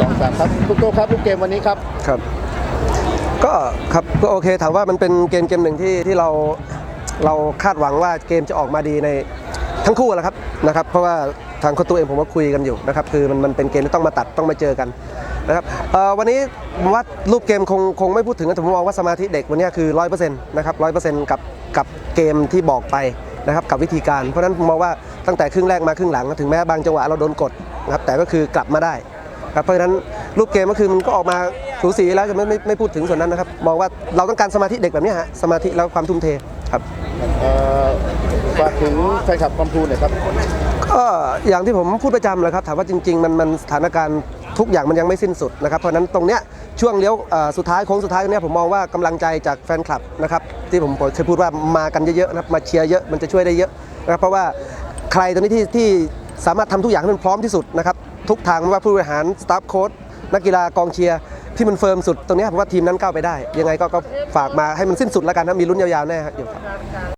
สองสามครับทุกโตครับลูกเกมวันนี้ครับครับ ก็ครับก็โอเค ถามว่ามันเป็นเกมเกมหนึ่งที่ที่เราเราคาดหวังว่าเกมจะออกมาดีในทั้งคู่แหละครับนะครับ เพราะว่าทางโคตัวเองผมก็คุยกันอยู่นะครับคือมันมันเป็นเกมที่ต้องมาตัดต้องมาเจอกันนะครับวันนี้ผมว่ารูปเกมคงคงไม่พูดถึงนะแต่ผมมองว่าสมาธิเด็กวันนี้คือร้อยเปอร์เซ็นต์นะครับร้อยเปอร์เซ็นต์กับกับเกมที่บอกไปนะครับกับวิธีการ เพราะฉะนั้นผมมองว่าตั้งแต่ครึ่งแรกมาครึ่งหลัง ถึงแม้บางจังหวะเราโดนกดนะครับแต่ก็คือกลับมาได้ ครับเพราะฉะนั้นรูปเกมก็คือมันก็ออกมาสูสีแล้วจะไม่ไม่ไม่พูดถึงส่วนนั้นนะครับมองว่าเราต้องการสมาธิเด็กแบบเนี้ยฮะสมาธิแล้วความทุ่มเทครับเอ่อฝากถึงแฟนคลับความพูนหน่อยครับ ก็อย่างที่ผมพูดประจำเลยครับถามว่าจริงๆมันมันสถานการณ์ทุกอย่างมันยังไม่สิ้นสุดนะครับเพราะฉะนั้นตรงเนี้ยช่วงเลี้ยวเอ่อสุดท้ายโค้งสุดท้ายเนี้ยผมมองว่ากำลังใจจากแฟนคลับนะครับที่ผมเคยพูดว่ามากันเยอะๆนะครับมาเชียร์เยอะมันจะช่วยได้เยอะนะครับเพราะว่าใครตอนนี้ที่ที่ สามารถทำทุกอย่างให้มันพร้อมที่สุดนะครับทุกทางไม่ว่าผู้บริหารสตาฟโค้ดนักกีฬากองเชียร์ที่มันเฟิร์มสุดตรงนี้ผมว่าทีมนั้นก้าวไปได้ ยังไงก็ฝากมาให้มันสิ้นสุดแล้วกันนะมีลุ้นยาวๆแน่ครับ